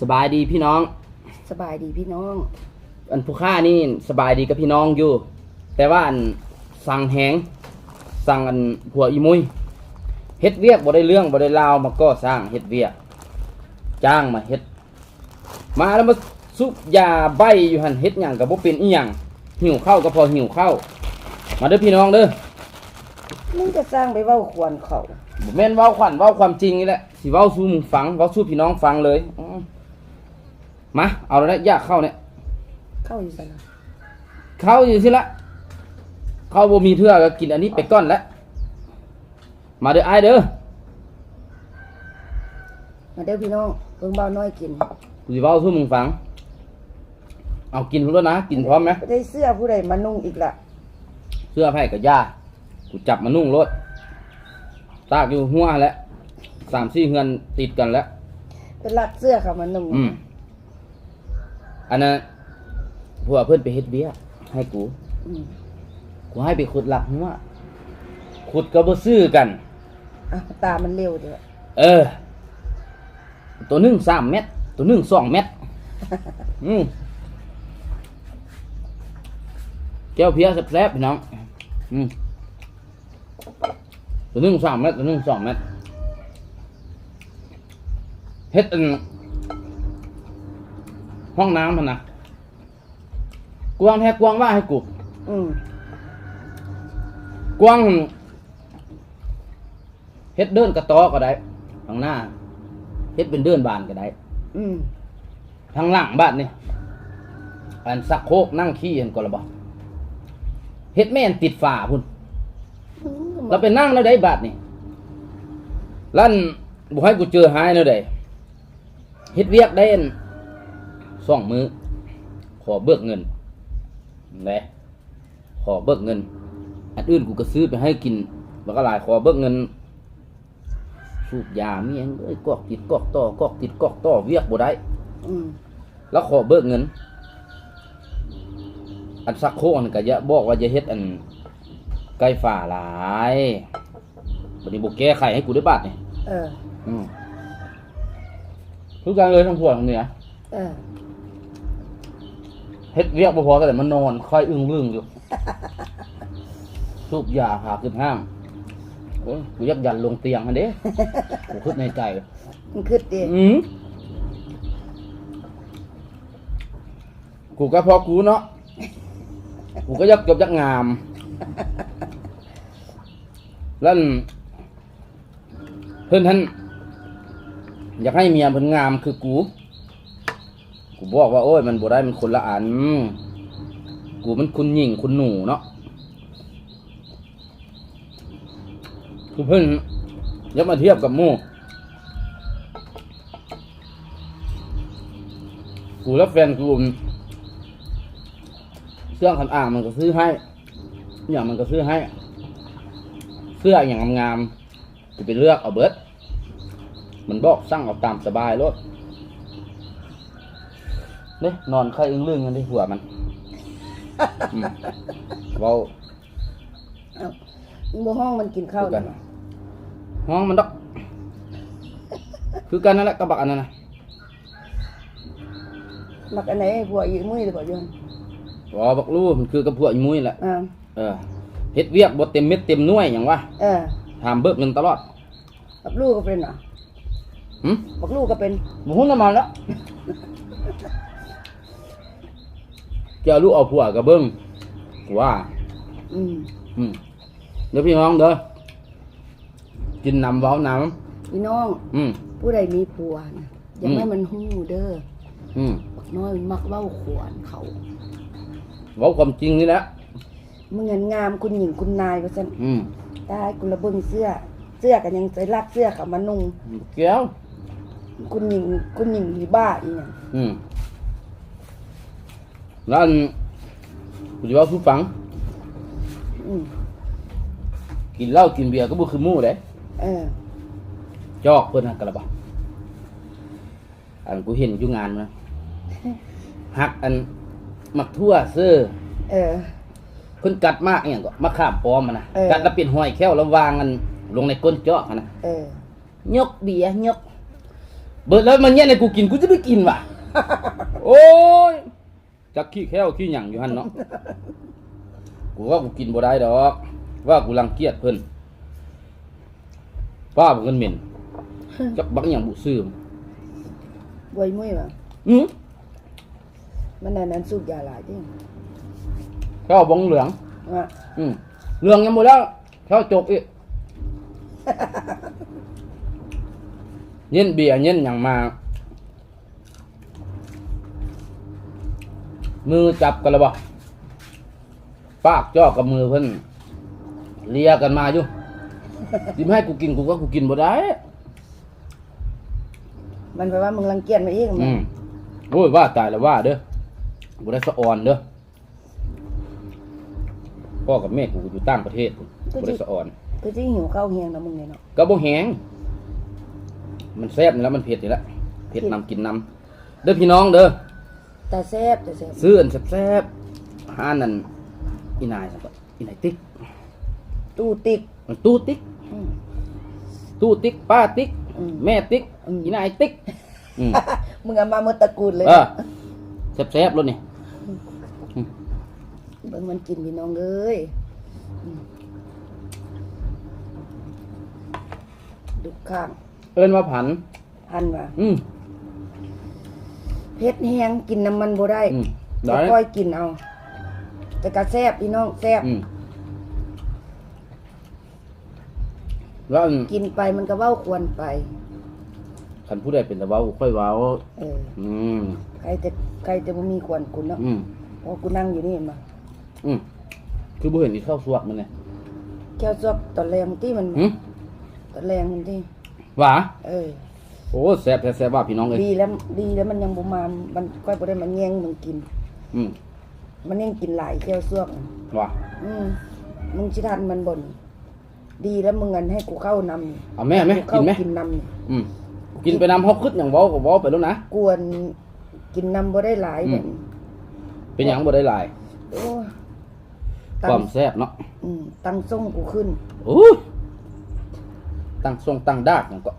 สบายดีพี่น้อง สบายดีพี่น้อง อันผู้ค่านี่สบายดีกับพี่น้องอยู่ แต่ว่าอันสั่งแหงสั่งอันผัวอีมุยเฮ็ดเวียกบ่ได้เรื่องบ่ได้ราวมาก็สร้างเฮ็ดเวียก จ้างมาเฮ็ด มาแล้วมาซุบยาใบอยู่หันเฮ็ดหยังก็บ่เป็นอีหยังหิวข้าวก็พอหิวข้าวมาเด้อพี่น้องเด้อมึงจะสร้างไปเว้าควรเขาบ่แม่นเว้าขวัญเว้าความจริงนี่แหละสิเว้าสู่หมึงฟังเว้าสู่พี่น้องฟังเลยอื มมาเอาแล้วนะอยากเข้าเนี่ย เข้าอยู่ซะนะเข้าอยู่สิละ เข้าบ่มีเทื่อก็กินอันนี้ไปก่อนแล้วมาเด้ออ้ายเด้อมาเด้อพี่น้องเบิ่งเบาน้อยกินกูสิเว้าสู่มึงฟัง เอากินพุ่นแล้วนะ กินพร้อมไหมบ่ได้เสื้อผู้ใดมานุ่งอีกละเสื้อไผ่กับย่ากูจับมานุ่งรถตากอยู่หัวแล้วสามสี่เฮือนติดกันแล้วเป็นรักเสื้อเขามานุ่ง อืม อันนั้นพวกเพื่อนไปเฮ็ดเบี้ยกให้กู อืมกูให้ไปขุดหลักหัวขุดก็บ่ซื้อกัน อะตามันเร็วเด้อเออ ตัวหนึ่งสามเม็ดตัวหนึ่งสองเม็ดอืมแก้วเพียแซ่บๆพี่น้อง อืมตัวหนึ่งสามเม็ดตัวหนึ่งสองเม็ดเฮ็ดอัน ห้องน้ำมันนะกวางแท้กวางว่าให้กูอืมกวางเฮ็ดเดินกระตอก็ได้ทางหน้าเฮ็ดเป็นเดินบานก็ได้ อืมทางหลังบ้านนี่อันสักโคกนั่งขี้เห็นก็ระบอกเฮ็ดแม่นติดฝาพุ่นเราไปนั่งแล้วได้บาทนี่ลั่นบุให้กูเจอหายแล้วได้เฮ็ดเวียกได้ อันสองมือ ขอเบิกเงินแหละขอเบิกเงิน อันอื่นกูก็ซื้อไปให้กินแล้วก็หลายขอเบิกเงิน สูบยาเมียงเอ้ยกอกติดกอกต่อกอกติดกอกต่อเวียกบ่ได้อืมแล้วขอเบิกเงิน อันสักโคอันก็จะบอกว่าจะเฮ็ดอันใกล้ฝ่าหลายบัดนี้บ่แก้ไขให้กูได้บาทนี่เออ อืมทุกอย่างเลยทั้งพวกทั้งเนี้ยเออ เฮ็ดเวียกบ่พอก็แต่มันนอนค่อยอึ้งลึงอยู่สูบยาหาขึ้นห้างโอ้ยกูยักยันลงเตียงหั่นเด้กูคิดในใจมันคือดิอืมกูก็พอกูเนาะกูก็ยักจบยักงามแล้วอั่นเพื่อนท่านอยากให้เมียเพิ่นงามคือกู กูบอกว่าโอ้ยมันบ่ได้มันคนละอัน กูมันคุณหญิงคุณหนูเนาะกูเพิ่นยักมาเทียบกับมู่กูแล้วแฟนกูเสื้อขันอ่างมันก็ซื้อให้อย่างมันก็ซื้อให้ เสื้ออย่างงามๆกูไปเลือกเอาเบิร์ดมันบอกสั่งเอาตามสบายรถ เนี่ยนอนไข้อึ้งลึงกันที่หัวมันอืมเว้ามึงบ่ห้องมันกินข้าวคือกันเนาะห้องมันดอก คือกันนั่นแหละกระบะอันนั้นนะมักอันไหนผัวอีกมื้อหรือบ่ยนวอบักลู่มันคือกระเพาะอีมุ้ยแหละอ่าเออเฮ็ดเวียกบ่เต็มเม็ดเต็มหน่วยอย่างวะเออถามเบิกเงินตลอดบักลูกก็เป็นเหรอหึบักลูกก็เป็นบ่ฮู้น้ำมันแล้วเจ้าลูกเอาผัวกับเบิ่งกูว่า อืมอืมเดี๋ยวพี่น้องเด้อกินน้ำเว้าน้พี่น้องำอืม ผู้ใดมีผัวนะอย่าอืม ให้มันหู้เด้ออืมบักน้อยมันมักเว้าขวานเขา เว้าความจริงนี่แหละมึงเงินงามคุณหญิงคุณนายว่าซั่นอืมตายกูระเบิงเสื้อ เสื้อกันยังใส่รักเสื้อเขามานุ่ง แก้วคุณหญิงคุณหญิงมีบ้าอีหยังอืม แล้วอันกูจะเว้าสู่ฟัง อืมกินเหล้ากินเบียร์ก็บ่คือหมู่เด้เออ จอกเพิ่นหักกระบะอันกูเห็นอยู่งานนะหักอันมักทั่วเสื้อเออ เพิ่นกัดมากอหย่างก็มะขามปลอมมันนะเออ กัดแล้วเป็นห้อยแค้วแล้ววางกันลงในก้นจอกอะนะเออยกเบียร์ยก เบิดแล้วมันเนี่ยในกูกินกูจะไม่กินว่ะ โอ้ย จักขี้แค้วขี้หยังอยู่หั่นเนาะ กูว่ากูกินบ่ได้ดอก ว่ากูรังเกียจเพิ่นป้าบ่เงินเหม็นจักบักหยังบุซื้อบวยมุ้ยว่ะอือมันนั่นนั้นสูบยาหลายจริงข้าวบองเหลือง ว่าอืมเหลืองยังหมดแล้วข้าวจกอีกเย็นเบียร์เย็นหยังมา มือจับกันแล้วบ่ปากจอกกับมือเพิ่นเลียกันมาอยู่สิมาให้กูกินกูก็กูกินบ่ได้มันแปลว่ามึงรังเกียจมาอีกอืมโอ้ยว่าตายแล้วว่าเด้อบ่ได้สะออนเด้อพ่อกับแม่กูอยู่ต่างประเทศบ่ได้สะออน คือที่หิวข้าวเฮียงนะมึงเนี่ยเนาะก็บ่แหง มันแซ่บนี่แล้วมันเผ็ดนี่แหละเผ็ดนำกินนำเด้อพี่น้องเด้อ แต่แซ่บแต่แซ่บซื้ออันแซ่บๆหานั่นอีนายซั่นก็อีนายติ๊กตู้ติ๊กมันตู้ติ๊กอืม ตู้ติ๊กป้าติ๊กอืม แม่ติ๊กอืมอีนายติ๊กอืม มึงเอามาหมดตระกูลเลยเออแซ่บๆรถนี่เบิ่งมันกินพี่น้องเอ้ยอืมดุข้าง เอิ้นว่าผัน พันว่ะอืม เพชรแห้งกินน้ำมันบ่ได้อืมแต่ได้ค่อยกินเอา แต่ก็แซ่บพี่น้องแซ่บอืมแล้วอันกินไปมันก็เว้าควรไป คันผู้ใดเป็นตะเว้าค่อยเว้า เออ อืม ใครจะใครจะบ่มีควรคุณเนาะอืม เพราะกูนั่งอยู่นี่เห็นมาอืม คือบ่เห็นอีเข้าวสวกมันเนี่ยแก้วซอกตอนแรงที่มันหึตอนแรงมันที่หว่าเออ โอ้แซ่บแท้แซ่บว่าพี่น้องเอ้ยดีแล้วดีแล้วมันยังบ่มา มันค่อยบ่ได้มาแย่งมึงกิน อืมมันยังกินหลายแก้วซอกว่าอืมมึงสิทันมันบ่นดีแล้วมึงอันให้กูเข้านำเอาแม่ไหมกูกินไหมกินนำนี่อืมกินไปน้ำฮอกขึ้นอย่างเว้าก็เว้าไปแล้วนะกวนกินนำบ่ได้หลายอืม แบบนี้เป็นหยังบ่ได้หลาย โอ้ยคตั้วางมแซ่บเนาะอืมตั้งส่งกูขึ้นโอ้ยตั้งทรงตั้งดากหยังก็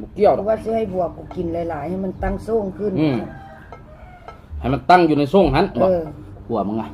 บ่เกี่ยวเพดอกราะว่าสิให้บวกกูกินหลาย ๆ ให้มันตั้งส่งขึ้นอืมให้มันตั้งอยู่ในทรงหันเออหัวมึงอะ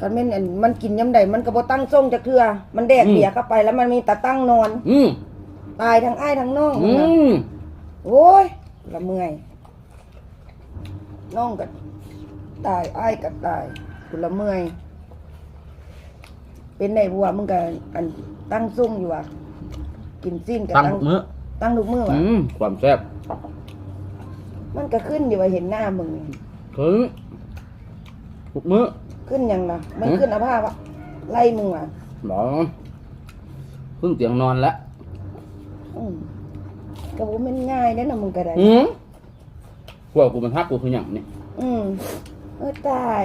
คันแม่นอันมันกินยำใดมันก็บ่ตั้งส่งจักเทื่อมันแดกอืมเบียร์เข้าไปแล้วมันมีแต่ตั้งนอน อืมตายทั้งอ้ายทั้งน้องอืนะมโอ้ยละเมื่อยน้องก็ตายอ้ายก็ตายกูละเมื่อยเป็นไดบัวมึงก็อันตั้งส่งอยู่ว่ะกินสิ้นก็ตั้งตั้งมื้อ ตั้งทุกมื้อว่ะอืมความแซ่บมันก็ขึ้นอยู่ว่าเห็นหน้ามึงนี่ถึงทุกมื้อ ขึ้นหยังล่ะมันหืม ขึ้นอาภาพอะไล่มึงว่ะหรอเพิ่งเตียงนอนแล้วอืมก็บ่แม่นง่ายเด้อนะมึงก็ได้ อืมพวกกูมันฮักกูคือหยังนี่ อืมเออตาย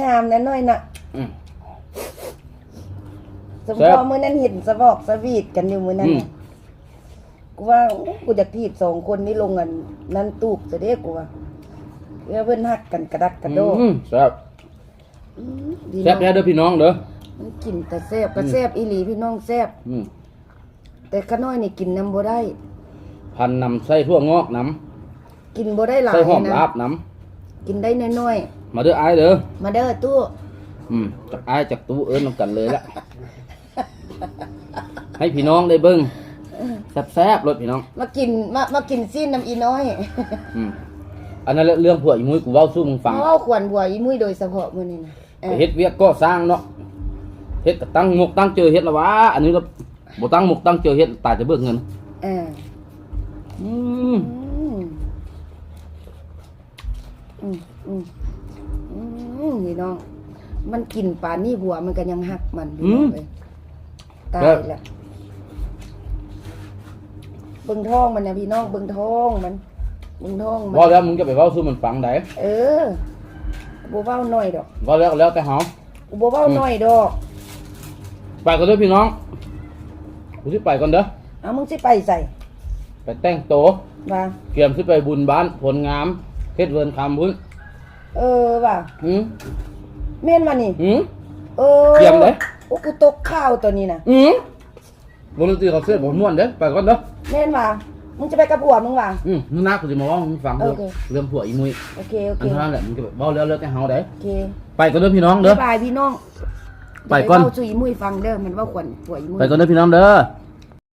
งามนะน้อยน่ะอืมสมแซ่พบอมื้อนั้นเห็นสะบอกสะวีดกันอยู่มื้อนั้นอืมน่ะ กูว่ากูจะถีบสองคนนี้ลงกันนั่นตูบซะเด้กูว่าเพื่อเพิ่นฮักกันกระดักกระโดดอืมแซ่บอืมดีแซ่บแท้เนาะเด้อพี่น้องเด้อมันกินแต่แซ่บก็แซ่บอีหลีพี่น้องแซ่บอืมแต่ข้าน้อยนี่กินน้ำบ่ได้ พันนำไส้ทั่วงอกน้กินบ่ได้หำลายไส้หอมนะลาบน้กินได้น้อยำมาเด้อไอ้ายเด้อๆมาเด้อตู้อืมจากไอ้ายจากตู้เอิ้นนำกันเลยละให้พี่น้องได้เบิ่ง แซ่บๆรถพี่น้อง มากินมามากินซีนน้ำอีน้อยอืมอันนั้นแหละเรื่องพวกอีมุ้ยกูเว้าสู้มึงฟังเพราะควรบัวอีมุ้ยโดยเฉพาะมื้อนี้นะเอไปอเฮ็ดเวียกก็สร้างเนาะเฮ็ดก็ตั้งงกตั้งเจอเฮ็ดแล้ววะอันนี้เราบ่ตั้งงกตั้งเจอเฮ็ดตายจะเบิกเงินเอออืมอืมอืมอืมอืมนี่น้องมันกินป่านนี่หัวมันก็ยังหักมันอยู่น้องเอ้ยตายแล้ว เบิ่งท้องมันนะพี่น้องเบิ่งท้องมันเบิ่งท้องมัน ว่าแล้วมึงจะไปเว้าสู้มันฟังได้เออบ่เว้าน้อยดอกว่าแล้วแล้วแต่เฮากูบ่เว้าน้อยดอกไปกันเด้อพี่น้องกูสิไปก่อนเด้อเอามึงสิไปใส่ไปแต่งโตวว่าเตรียมสิไปบุญบ้านผลงามเฮ็ดเวิร์นคำพุ่นเออว่าหืมแม่นว่านี่ หืม เออเตรียมเลย โอ้กูตกข้าวตัวนี้น่ะหืม วงดนตรีเขาเสียบ่ม่วนเด้อไปก่อนเด้อแม่นว่ามึงจะไปกับผัวมึงว่ะ อืมมึงนักกูจะมาเว่ามึงฟังเรื่องโอเค เรื่องผัวอีมุ้ยโอเคโอเคอันเท่านั้นแหละมึงก็แบบเว้าแล้วเลิกให้เฮาได้โอเคไปก่อนเด้อพี่น้องเด้อ บ๊ายบายพี่น้องไปก่อน เดี๋ยวเว้าสู่อีมุ้ยฟังเด้อมันว่าขวัญผัวอีมุ้ย ไปก่อนเด้อพี่น้องเด้อ